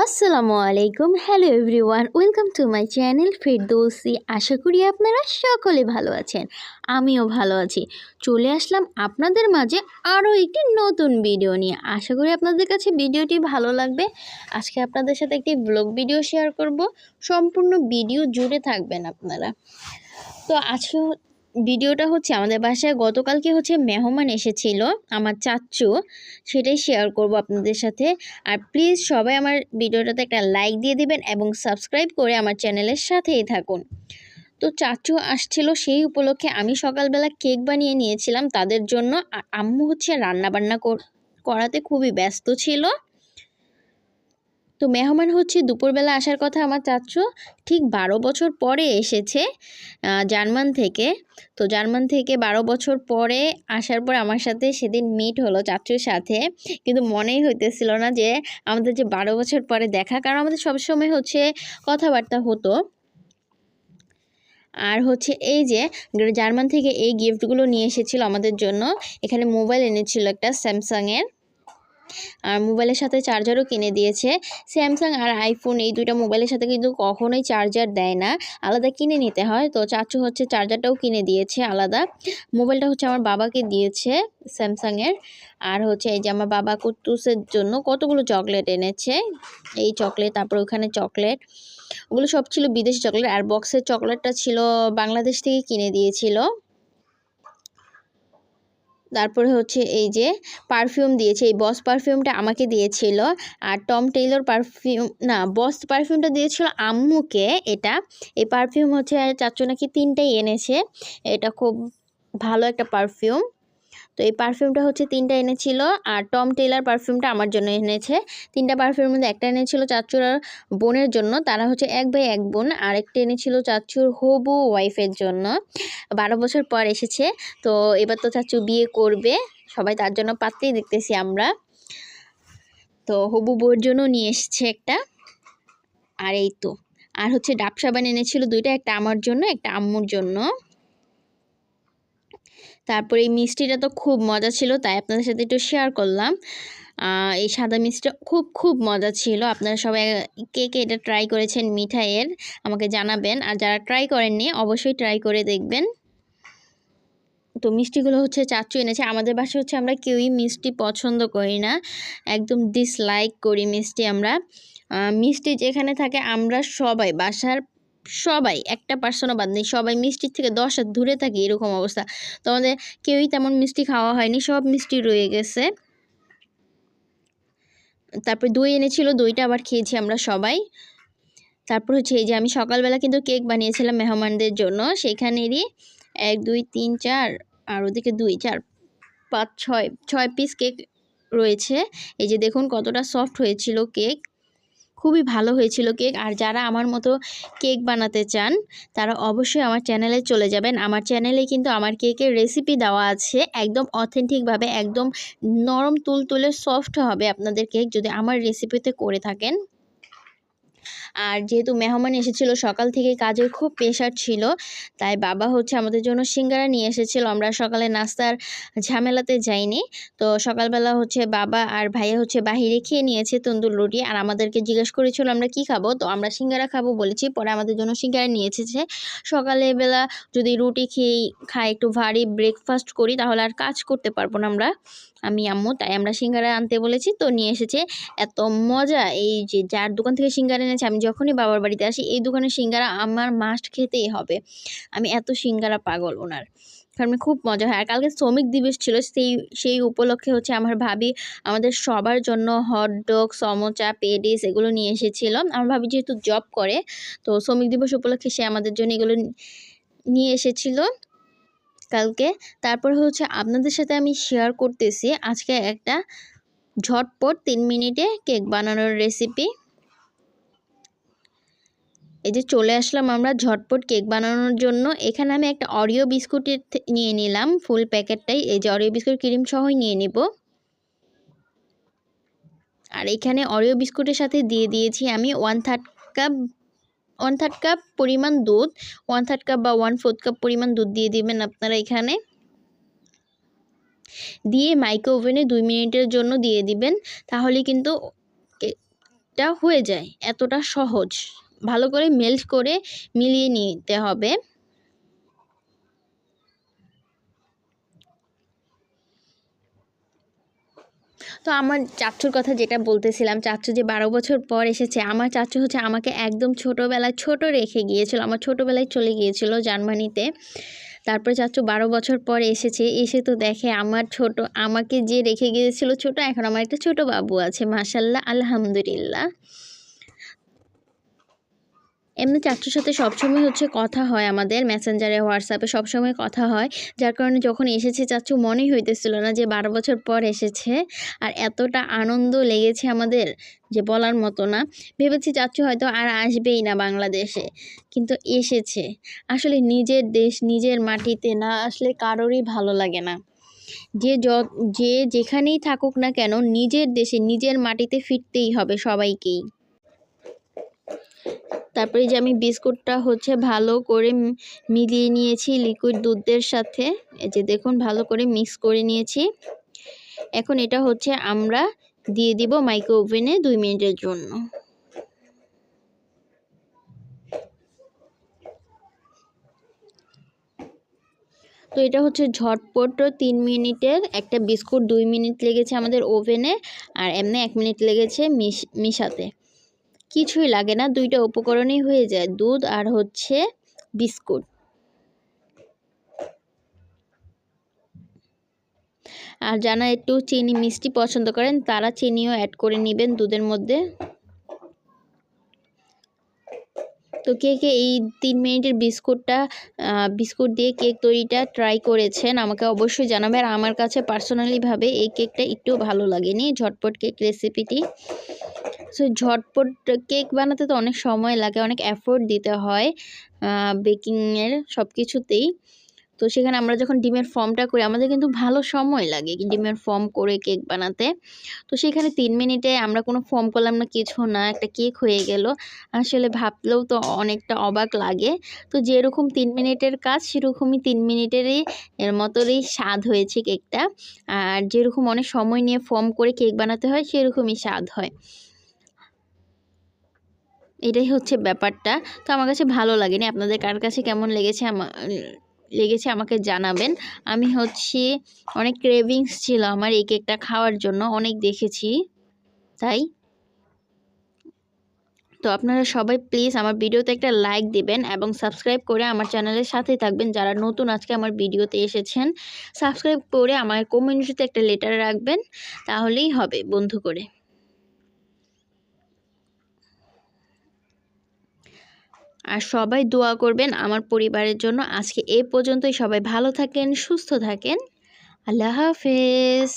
আসসালামু আলাইকুম। Hello everyone welcome to my channel Ferdousi আশা করি আপনারা সকলে ভালো আছেন। আমিও ভালো আছি। চলে আসলাম আপনাদের মাঝে আরও একটি নতুন ভিডিও নিয়ে। আশা করি আপনাদের কাছে ভিডিওটি ভালো লাগবে। আজকে আপনাদের সাথে একটি ব্লগ ভিডিও শেয়ার করব। সম্পূর্ণ ভিডিও জুড়ে থাকবেন আপনারা। তো আজকে ভিডিওটা হচ্ছে আমাদের বাসায় গতকালকে হচ্ছে মেহমান এসেছিল, আমার চাচ্চু সেটাই শেয়ার করব আপনাদের সাথে। আর প্লিজ সবাই আমার ভিডিওটাতে একটা লাইক দিয়ে দিবেন এবং সাবস্ক্রাইব করে আমার চ্যানেলের সাথেই থাকুন। তো চাচু আসছিল সেই উপলক্ষে আমি সকালবেলা কেক বানিয়ে নিয়েছিলাম তাদের জন্য। আর আম্মু হচ্ছে রান্নাবান্না করাতে খুবই ব্যস্ত ছিল। তো মেহমান হচ্ছে দুপুরবেলা আসার কথা আমার চাচ্চু ঠিক বারো বছর পরে এসেছে জার্মান থেকে। তো জার্মান থেকে বারো বছর পরে আসার পর আমার সাথে সেদিন মিট হলো চাচুর সাথে। কিন্তু মনেই হইতেছিল না যে আমাদের যে বারো বছর পরে দেখা, কারণ আমাদের সবসময় হচ্ছে কথাবার্তা হতো। আর হচ্ছে এই যে জার্মান থেকে এই গিফটগুলো নিয়ে এসেছিল আমাদের জন্য। এখানে মোবাইল এনেছিল একটা স্যামসাংয়ের আর মোবাইলের সাথে চার্জারও কিনে দিয়েছে। স্যামসাং আর আইফোন এই দুইটা মোবাইলের সাথে কিন্তু কখনোই চার্জার দেয় না। আলাদা কিনে নিতে হয়। তো চাচু হচ্ছে চার্জারটাও কিনে দিয়েছে আলাদা। মোবাইলটা হচ্ছে আমার বাবাকে দিয়েছে স্যামসাংয়ের আর হচ্ছে এই যে আমার বাবা কুত্তুসের জন্য কতগুলো চকলেট এনেছে। এই চকলেট, তারপর ওখানে চকলেট। ওগুলো সব ছিল বিদেশি চকলেট। আর বক্সের চকলেটটা ছিল বাংলাদেশ থেকে কিনে দিয়েছিল। তারপরে হচ্ছে এই যে পারফিউম দিয়েছে, এই বস পারফিউমটা আমাকে দিয়েছিল। আর টম টেইলর পারফিউম না বস পারফিউমটা দিয়েছিল আম্মুকে। এটা, এই পারফিউম হচ্ছে চাচু নাকি তিনটাই এনেছে। এটা খুব ভালো একটা পারফিউম তো এই পারফিউমটা হচ্ছে তিনটা এনেছিল আর টম টেলার পারফিউমটা আমার জন্য এনেছে। তিনটা পারফিউমের মধ্যে একটা এনেছিল চাচুর বোনের জন্য, তারা হচ্ছে এক ভাই এক বোন আর একটা এনেছিল চাচুর হবু ওয়াইফের জন্য। বারো বছর পর এসেছে, তো এবার তো চাচু বিয়ে করবে, সবাই তার জন্য পাত্রেই দেখতেছি আমরা। তো হবু বউর জন্য নিয়ে এসেছে একটা, আর এই তো। আর হচ্ছে ডাব সাবান এনেছিল দুইটা, একটা আমার জন্য, একটা আম্মুর জন্য। তারপরে এই মিষ্টিটা তো খুব মজা ছিল, তাই আপনাদের সাথে একটু শেয়ার করলাম। এই সাদা মিষ্টিটা খুব খুব মজা ছিল। আপনারা সবাই কে কে এটা ট্রাই করেছেন মিঠাইয়ের, আমাকে জানাবেন। আর যারা ট্রাই করেননি, অবশ্যই ট্রাই করে দেখবেন। তো মিষ্টিগুলো হচ্ছে চাচু এনেছে। আমাদের বাসায় হচ্ছে আমরা কেউই মিষ্টি পছন্দ করি না। একদম ডিসলাইক করি মিষ্টি আমরা। মিষ্টি যেখানে থাকে, আমরা সবাই বাসার সবাই, একটা পার্সনও বাদ নেই। সবাই মিষ্টির থেকে দশ হাত দূরে থাকি এরকম অবস্থা। তো আমাদের কেউই তেমন মিষ্টি খাওয়া হয়নি, সব মিষ্টি রয়ে গেছে। তারপর দই এনেছিল, দইটা আবার খেয়েছি আমরা সবাই। তারপর হচ্ছে এই যে আমি সকালবেলা কিন্তু কেক বানিয়েছিলাম মেহমানদের জন্য। সেখানেরই এক, দুই, তিন, চার, আর ওদিকে দুই, চার, পাঁচ, ছয় ছয় পিস কেক রয়েছে। এই যে দেখুন কতটা সফট হয়েছিল কেক। খুবই ভালো হয়েছিল কেক। আর যারা আমার মতো কেক বানাতে চান, তারা অবশ্যই আমার চ্যানেলে চলে যাবেন। আমার চ্যানেলে কিন্তু আমার কেকের রেসিপি দেওয়া আছে। একদম অথেন্টিকভাবে একদম নরম, তুলতুলে সফট হবে আপনাদের কেক যদি আমার রেসিপিতে করে থাকেন। আর যেহেতু মেহমান এসেছিল, সকাল থেকে কাজের খুব প্রেশার ছিল, তাই বাবা হচ্ছে আমাদের জন্য সিঙ্গারা নিয়ে এসেছিল। আমরা সকালে নাস্তার ঝামেলাতে যাইনি। তো সকালবেলা হচ্ছে বাবা আর ভাইয়া হচ্ছে বাহিরে খেয়ে নিয়েছে তন্দুর রুটি। আর আমাদেরকে জিজ্ঞেস করেছিল, আমরা কি খাব? তো আমরা সিঙ্গারা খাব বলেছি। পরে আমাদের জন্য সিঙ্গারা নিয়ে এসেছে। সকালবেলা যদি রুটি খেয়ে খাই, একটু ভারী ব্রেকফাস্ট করি, তাহলে আর কাজ করতে পারব না আমরা। আমি, আম্মু, তাই আমরা সিঙ্গারা আনতে বলেছি। তো নিয়ে এসেছে। এত মজা! এই যে যার দোকান থেকে সিঙ্গারা এনেছে, আমি যখনই বাবার বাড়িতে আসি, এই দোকানের সিঙ্গারা আমার মাস্ট খেতেই হবে। আমি এত সিঙ্গারা পাগল ওনার। কারণ খুব মজা হয়। আর কালকে শ্রমিক দিবস ছিল, সেই সেই উপলক্ষে হচ্ছে আমার ভাবি আমাদের সবার জন্য হটডগ সমোচা পেডিস এগুলো নিয়ে এসেছিল। আমার ভাবি যেহেতু জব করে, তো শ্রমিক দিবস উপলক্ষে সে আমাদের জন্য এগুলো নিয়ে এসেছিল কালকে। তারপর হচ্ছে আপনাদের সাথে আমি শেয়ার করতেছি। আজকে একটা ঝটপট তিন মিনিটে কেক বানানোর রেসিপি এই যে চলে আসলাম আমরা ঝটপট কেক বানানোর জন্য। এখানে আমি একটা অরিও বিস্কুটের নিয়ে নিলাম ফুল প্যাকেটটাই। এই যে অরিও বিস্কুট ক্রিম সহই নিয়ে নেব। আর এখানে অরিও বিস্কুটের সাথে দিয়ে দিয়েছি আমি one third cup one third cup পরিমাণ দুধ। ওয়ান থার্ড কাপ বা ওয়ান ফোর্থ কাপ পরিমাণ দুধ দিয়ে দিবেন আপনারা এখানে। দিয়ে মাইক্রো ওভেনে দুই মিনিটের জন্য দিয়ে দিবেন, তাহলে কিন্তু কেকটা হয়ে যায়। এতটা সহজ। ভালো করে মেল্ট করে মিলিয়ে নিতে হবে। তো আমার চাচ্চুর কথা যেটা বলতেছিলাম চাচ্চু যে বারো বছর পর এসেছে, আমার চাচ্চু হচ্ছে আমাকে একদম ছোটোবেলায় ছোট রেখে গিয়েছিল, আমার ছোটোবেলায় চলে গিয়েছিল জার্মানিতে। তারপরে চাচ্চু বারো বছর পর এসেছে, এসে তো দেখে আমার ছোট, আমাকে যে রেখে গিয়েছিল ছোট, এখন আমার একটা ছোট বাবু আছে মাসাল্লাহ আলহামদুলিল্লাহ। এমনি চাচুর সাথে সবসময় হচ্ছে কথা হয় আমাদের মেসেঞ্জারে হোয়াটসঅ্যাপে সবসময় কথা হয়। যার কারণে যখন এসেছে চাচু মনেই হইতেছিল না যে বারো বছর পর এসেছে আর এতটা আনন্দ লেগেছে আমাদের যে বলার মতো না। ভেবেছি চাচু হয়তো আর আসবেই না বাংলাদেশে, কিন্তু এসেছে। আসলে নিজের দেশ, নিজের মাটিতে না আসলে কারোরই ভালো লাগে না। যে য যে যেখানেই থাকুক না কেন, নিজের দেশে, নিজের মাটিতে ফিরতেই হবে সবাইকেই। তারপরে যে আমি বিস্কুটটা হচ্ছে ভালো করে মিলিয়ে নিয়েছি লিকুইড দুধের সাথে। এই যে দেখুন, ভালো করে মিক্স করে নিয়েছি। এখন এটা হচ্ছে আমরা দিয়ে দিব মাইক্রো ওভেনে দুই মিনিটের জন্য। তো এটা হচ্ছে ঝটপট তিন মিনিটের একটা বিস্কুট, দুই মিনিট লেগেছে আমাদের ওভেনে, আর এমনি এক মিনিট লেগেছে মিশ, মিশাতে। কিছুই লাগে না। দুইটা উপকরণই হয়ে যায়, দুধ আর হচ্ছে বিস্কুট। আর যারা একটু চিনি, মিষ্টি পছন্দ করেন, তারা চিনিও অ্যাড করে নেবেন দুধের মধ্যে। তো কে কে এই তিন মিনিটের বিস্কুটটা বিস্কুট দিয়ে কেক তৈরিটা ট্রাই করেছেন, আমাকে অবশ্যই জানাবে। আর আমার কাছে পার্সোনালিভাবে এই কেকটা একটু ভালো লাগেনি। ঝটপট কেক রেসিপিটি সো ঝটপট কেক বানাতে তো অনেক সময় লাগে, অনেক এফোর্ট দিতে হয় বেকিংয়ের সব কিছুতেই তো সেখানে আমরা যখন ডিমের ফর্মটা করি, আমাদের কিন্তু ভালো সময় লাগে ডিমের ফর্ম করে কেক বানাতে। তো সেখানে তিন মিনিটে আমরা কোনো ফর্ম করলাম না, কিছু না, একটা কেক হয়ে গেল। আসলে ভাবলেও তো অনেকটা অবাক লাগে। তো যেরকম তিন মিনিটের কাজ, সেরকমই তিন মিনিটেরই, এর মতোই স্বাদ হয়েছে কেকটা আর যেরকম অনেক সময় নিয়ে ফর্ম করে কেক বানাতে হয়, সেরকমই স্বাদ হয়। এটাই হচ্ছে ব্যাপারটা। তো আমার কাছে ভালো লাগেনি। আপনাদের কার কাছে কেমন লেগেছে আমার লেগেছে আমাকে জানাবেন। আমি হচ্ছে, অনেক ক্রেভিংস ছিল আমার এই কেকটা খাওয়ার জন্য, অনেক দেখেছি। তাই? তো আপনারা সবাই প্লিজ আমার ভিডিওতে একটা লাইক দিবেন এবং সাবস্ক্রাইব করে আমার চ্যানেলের সাথেই থাকবেন। যারা নতুন আজকে আমার ভিডিওতে এসেছেন সাবস্ক্রাইব করে আমার কমিউনিটিতে একটা লেটার রাখবেন। তাহলেই হবে, বন্ধু করে। আর সবাই দোয়া করবেন আমার পরিবারের জন্য। আজকে এ পর্যন্তই। সবাই ভালো থাকেন, সুস্থ থাকেন। আল্লাহ হাফেজ।